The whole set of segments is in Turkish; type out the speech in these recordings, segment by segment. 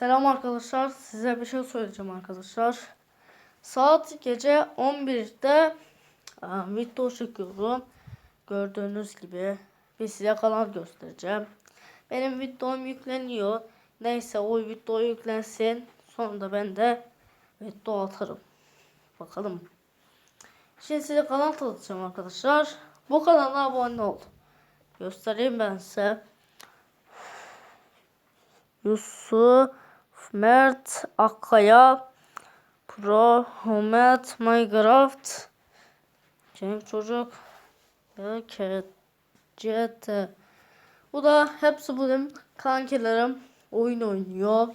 Selam arkadaşlar. Size bir şey söyleyeceğim arkadaşlar. Saat gece 11'de e, video çekiyorum. Gördüğünüz gibi bir size kanal göstereceğim. Benim videom yükleniyor. Neyse o video yüklensin. Sonra ben de video atarım. Bakalım. Şimdi size kanal tanıtacağım arkadaşlar. Bu kanala abone ol. Göstereyim ben size. Yusuf Mert Akkaya Pro Homet Minecraft Cenk Çocuk ve KCT Bu da hepsi benim kankilerim oyun oynuyor.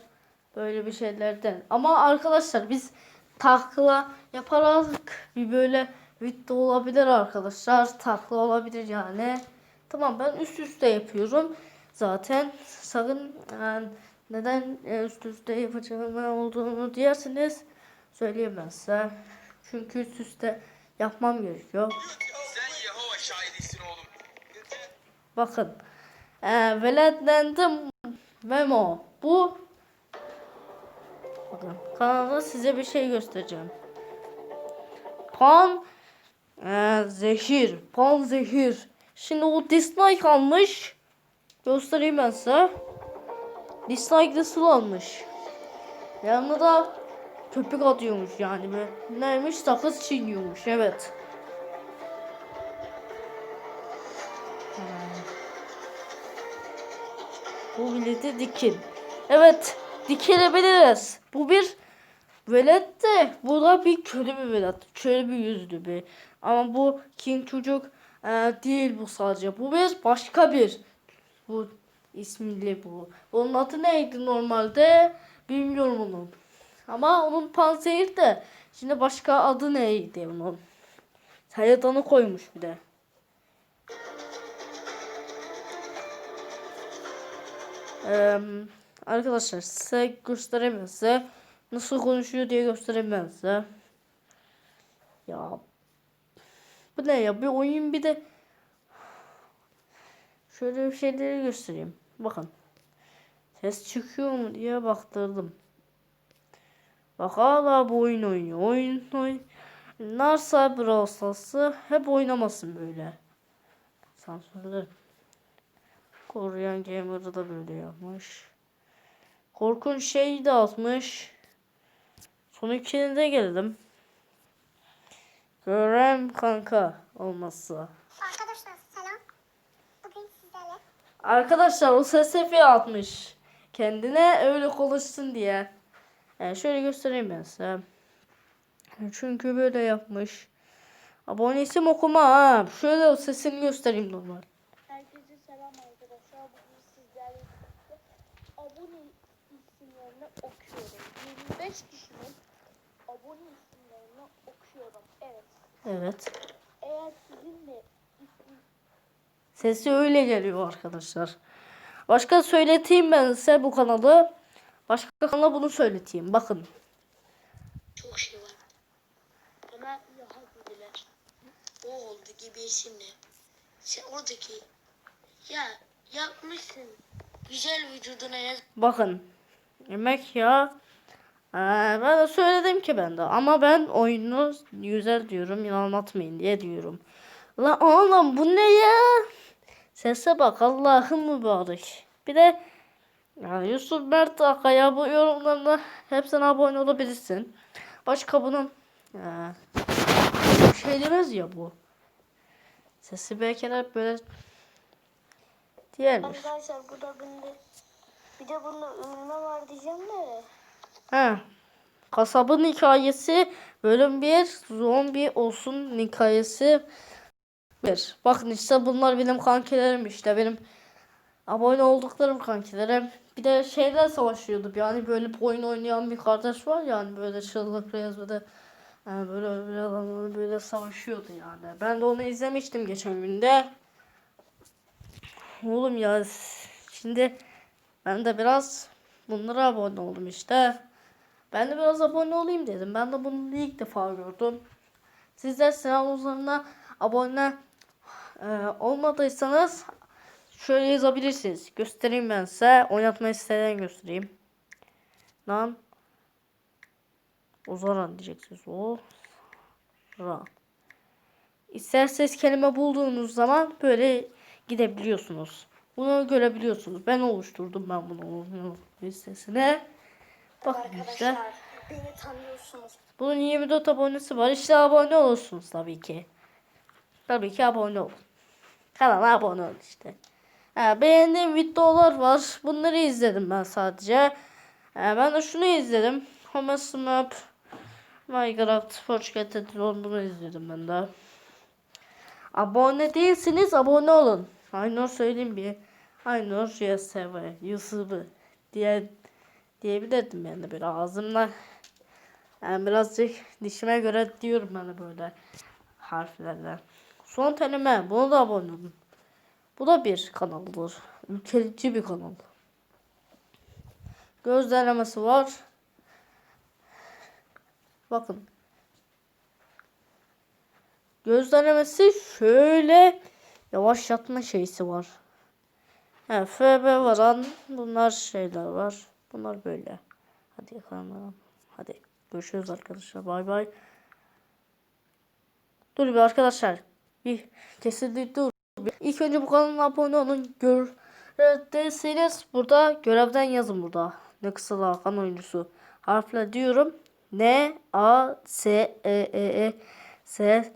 Böyle bir şeylerden. Ama arkadaşlar biz takla yaparak bir böyle video olabilir arkadaşlar. Takla olabilir yani. Tamam ben üst üste yapıyorum. Zaten sakın yani neden e, üst üste yapacağım olduğunu ben size. Çünkü üst üste yapmam gerekiyor. Sen Yehova şahidisin oğlum. Bakın. E, veletlendim Memo. Bu Bakın kanalda size bir şey göstereceğim. Pan e, zehir. Pan zehir. Şimdi o dislike almış. Göstereyim ben size. Dislike nasıl almış. Yanına da köpük atıyormuş yani. Neymiş sakız çiğniyormuş evet. Bu bileti dikin. Evet dikebiliriz. Bu bir velet de bu da bir kötü bir velet. Şöyle bir yüzlü bir. Ama bu King çocuk e, değil bu sadece. Bu bir başka bir. Bu ismili bu. Onun adı neydi normalde? Bilmiyorum onun. Ama onun panzehir de. Şimdi başka adı neydi onun? Sayadanı koymuş bir de. Eee, arkadaşlar size göstereyim size. Nasıl konuşuyor diye göstereyim ben size. Ya bu ne ya bir oyun bir de şöyle bir şeyleri göstereyim. Bakın. Ses çıkıyor mu diye baktırdım. Bak hala bu oyun oynuyor. Oyun oyun. Narsa Brawl Stars'ı hep oynamasın böyle. Sansürlerim. Koruyan Gamer'ı da böyle yapmış. Korkunç şeyi de atmış. Son ikine geldim. Görem kanka olmazsa. Sizlerle Arkadaşlar o SSF atmış. Kendine öyle konuşsun diye. Yani şöyle göstereyim ben size. Çünkü böyle yapmış. Abonesim okuma ha. Şöyle o sesini göstereyim normal. Herkese selam arkadaşlar. Bugün sizlerle birlikte abone isimlerini okuyorum. 25 kişinin abone isimlerini okuyorum. Evet. Evet. Eğer sizin de isim Sesi öyle geliyor arkadaşlar. Başka söyleteyim ben size bu kanalı. Başka kanala bunu söyleteyim. Bakın. çok şey var. Ama yapabilirler. O oldu gibi isimle. Sen oradaki ya yapmışsın. Güzel vücuduna yaz. Bakın. Yemek ya. Ee, ben de söyledim ki ben de. Ama ben oyunu güzel diyorum. Anlatmayın diye diyorum. La oğlum bu ne ya? Sese bak Allah'ım mübarek. Bir de ya Yusuf Mert Akaya bu yorumlarına hepsine abone olabilirsin. Başka bunun ya, şey demez ya bu. Sesi belki hep böyle diğermiş. arkadaşlar bu da bende bir de bunda övülme var diyeceğim de. He. Kasabın hikayesi bölüm 1 zombi olsun hikayesi 1. Bakın işte bunlar benim kankilerim işte benim abone olduklarım kankilerim. Bir de şeyler savaşıyordu yani böyle bir oyun oynayan bir kardeş var yani böyle çığlık böyle yani böyle böyle böyle savaşıyordu yani. Ben de onu izlemiştim geçen günde. Oğlum ya şimdi ben de biraz bunlara abone oldum işte. Ben de biraz abone olayım dedim. Ben de bunu ilk defa gördüm. Sizler sınav üzerine abone e, olmadıysanız şöyle yazabilirsiniz. Göstereyim ben size. Oynatma siteden göstereyim. Lan. Ozaran diyeceksiniz. O. Ran. İsterseniz kelime bulduğunuz zaman böyle gidebiliyorsunuz. Bunu görebiliyorsunuz. Ben oluşturdum ben bunu listesine. Bakın işte. Arkadaşlar beni tanıyorsunuz. Bunun 24 abonesi var. İşte abone olursunuz tabii ki. Tabii ki abone olun. Kanala abone olun işte. Beğendiğim videolar var. Bunları izledim ben sadece. Ben de şunu izledim. Homer Smap, Minecraft, Fortnite bunu izledim ben de. Abone değilsiniz abone olun. Aynur söyleyeyim bir. Aynur YSV, Yusuf'u diye diyebilirdim yani böyle ağzımla. Yani birazcık dişime göre diyorum de böyle harflerden. Son kelime. Buna da abone olun. Bu da bir kanaldır. Ülkelici bir kanal. Gözlemlemesi var. Bakın. Gözlemlemesi şöyle yavaşlatma şeysi var. He, FB varan bunlar şeyler var. Bunlar böyle. Hadi yakalanalım. Hadi görüşürüz arkadaşlar. Bay bay. Dur bir arkadaşlar. Bir dur. Bir- İlk önce bu kanala abone olun. Görevdesiniz. Burada görevden yazın burada. Ne kısa Hakan oyuncusu. Harfle diyorum. N A S E E E S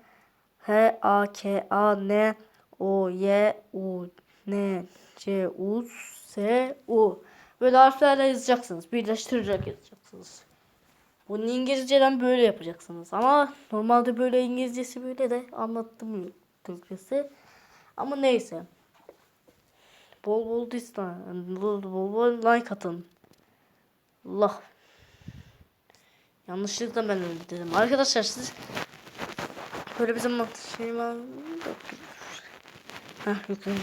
H A K A N O Y U N C U S U Böyle harflerle yazacaksınız. Birleştirerek yazacaksınız. Bunu İngilizceden böyle yapacaksınız. Ama normalde böyle İngilizcesi böyle de anlattım Türkçesi. Ama neyse. Bol bol distan, bol bol, like atın. Allah. Yanlışlıkla ben öyle dedim. Arkadaşlar siz böyle bizim şey var. Heh yükledim.